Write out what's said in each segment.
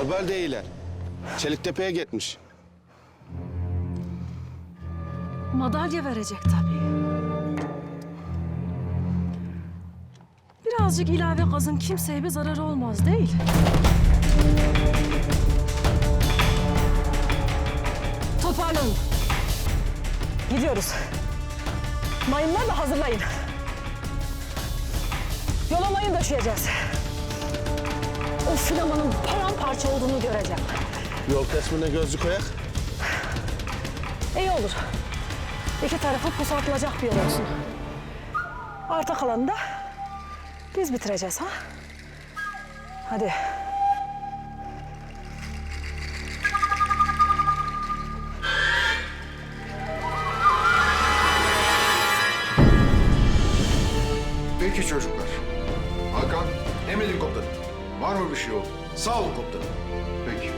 Albay değiller. Çeliktepe'ye gitmiş. Madalya verecek tabii. Birazcık ilave gazın kimseye bir zararı olmaz değil. Toparlanın. Gidiyoruz. Mayınları da hazırlayın. Yola mayın döşeyeceğiz. O flamanın paramparça olduğunu göreceğim. Yol kesmine gözlü koyak. İyi olur. İki tarafı pusatılacak bir yol olsun. Arta kalanı da biz bitireceğiz ha. Hadi. Sağ olun komutanım. Peki.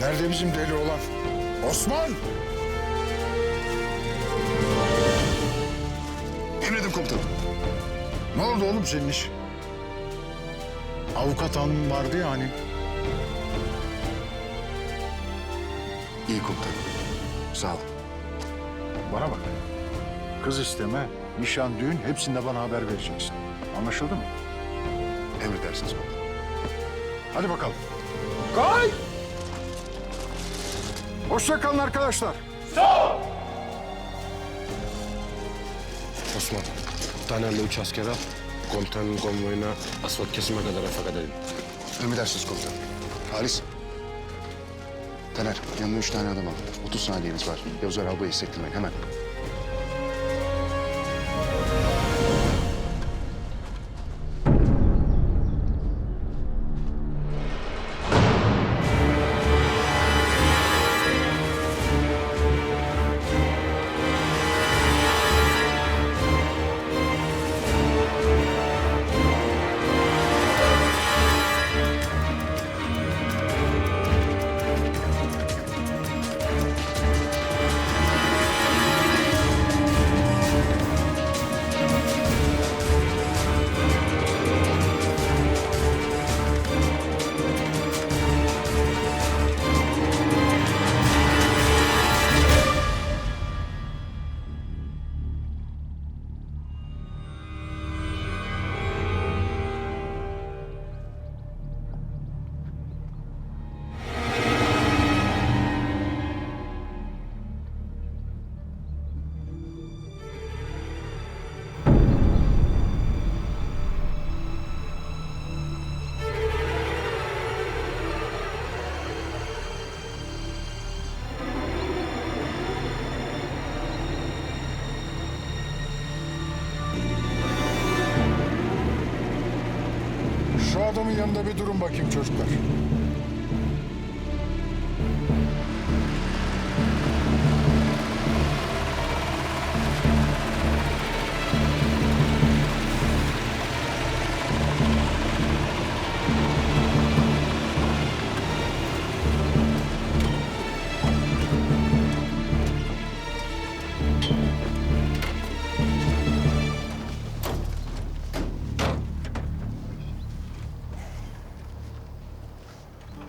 Nerede bizim deli olan? Osman! Emredin komutanım. Ne oldu oğlum senin iş? Avukat hanım vardı ya hani. İyi komutanım. Sağ olun. Bana bak. Kız isteme, nişan, düğün hepsinde bana haber vereceksin. Anlaşıldı mı? Emredersiniz komutanım. Hadi bakalım. Kay! Hoşça kalın arkadaşlar. Osman, Taner'le üç asker al. Komutanın konvoyuna asfalt kesime kadar refakat edin. Emredersiniz komutanım. Halis. Taner, yanına üç tane adam al. 30 saniyeniz var. Yavuz arabayı hissettirmeyin hemen. Adamın yanında bir durun bakayım çocuklar.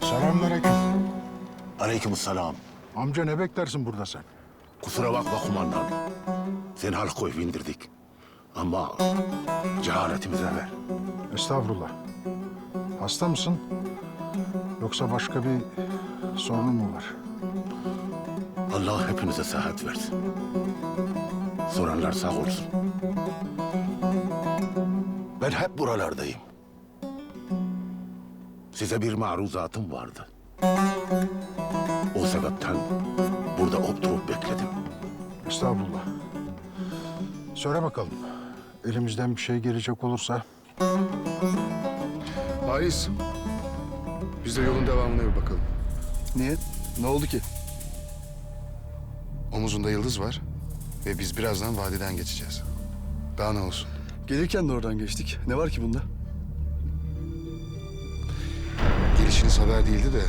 Selamünaleyküm. Aleykümselam. Amca ne beklersin burada sen? Kusura bakma kumandan. Seni halk koyup indirdik. Ama cehaletimize ver. Estağfurullah. Hasta mısın? Yoksa başka bir sorunun mu var? Allah hepinize sıhhat versin. Soranlar sağ olsun. Ben hep buralardayım. Size bir maruzatım vardı. O sebepten burada oturup bekledim. Estağfurullah. Söyle bakalım. Elimizden bir şey gelecek olursa Halis. Biz de yolun devamına bir bakalım. Niye? Ne oldu ki? Omuzunda yıldız var ve biz birazdan vadiden geçeceğiz. Daha ne olsun? Gelirken de oradan geçtik. Ne var ki bunda? Haber değildi de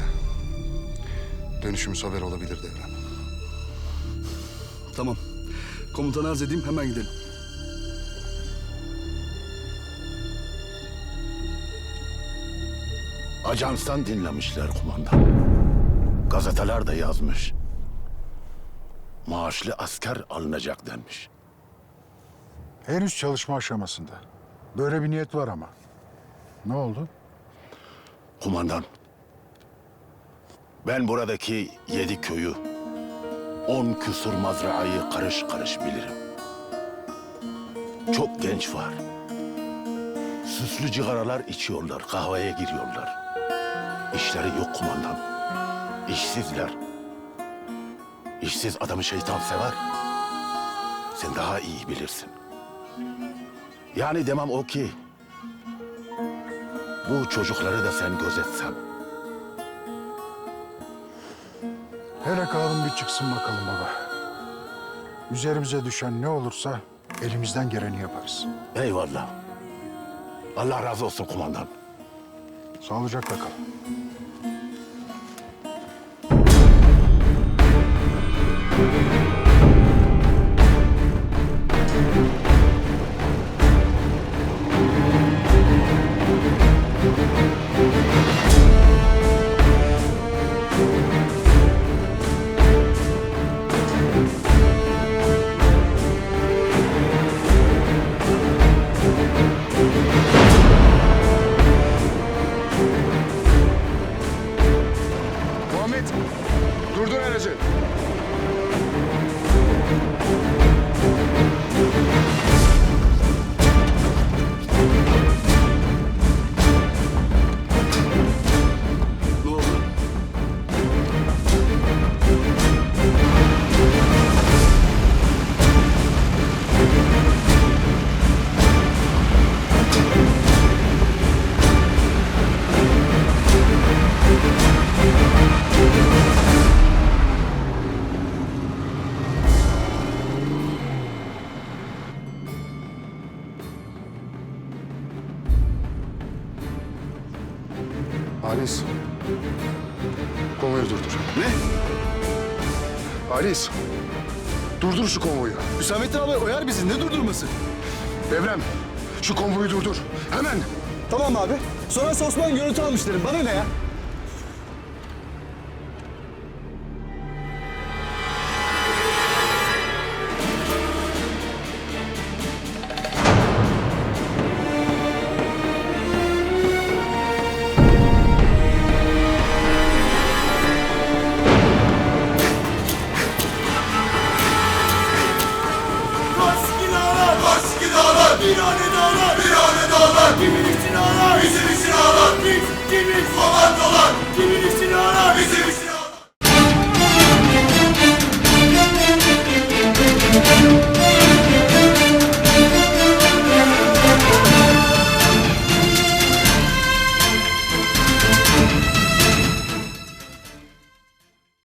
dönüşümüz haber olabilir Devrem. Tamam. Komutanı arz edeyim hemen gidelim. Ajanstan dinlemişler kumandan. Gazeteler de yazmış. Maaşlı asker alınacak denmiş. Henüz çalışma aşamasında. Böyle bir niyet var ama. Ne oldu? Kumandan, ben buradaki yedi köyü, on küsur mazraayı karış karış bilirim. Çok genç var. Süslü cigaralar içiyorlar, kahveye giriyorlar. İşleri yok kumandan. İşsizler. İşsiz adamı şeytan sever. Sen daha iyi bilirsin. Yani demem o ki, bu çocukları da sen gözetsen. Hele kalın bir çıksın bakalım baba. Üzerimize düşen ne olursa elimizden geleni yaparız. Eyvallah. Allah razı olsun kumandan. Sağlıcakla kalın. Muhammed, Halis. Konvoyu durdur. Ne? Halis. Durdur şu konvoyu. Hüsamettin abi oyar bizi. Ne durdurması? Devrem, şu konvoyu durdur. Hemen. Tamam abi. Sonra Osman görüntü almış derim. Bana ne ya?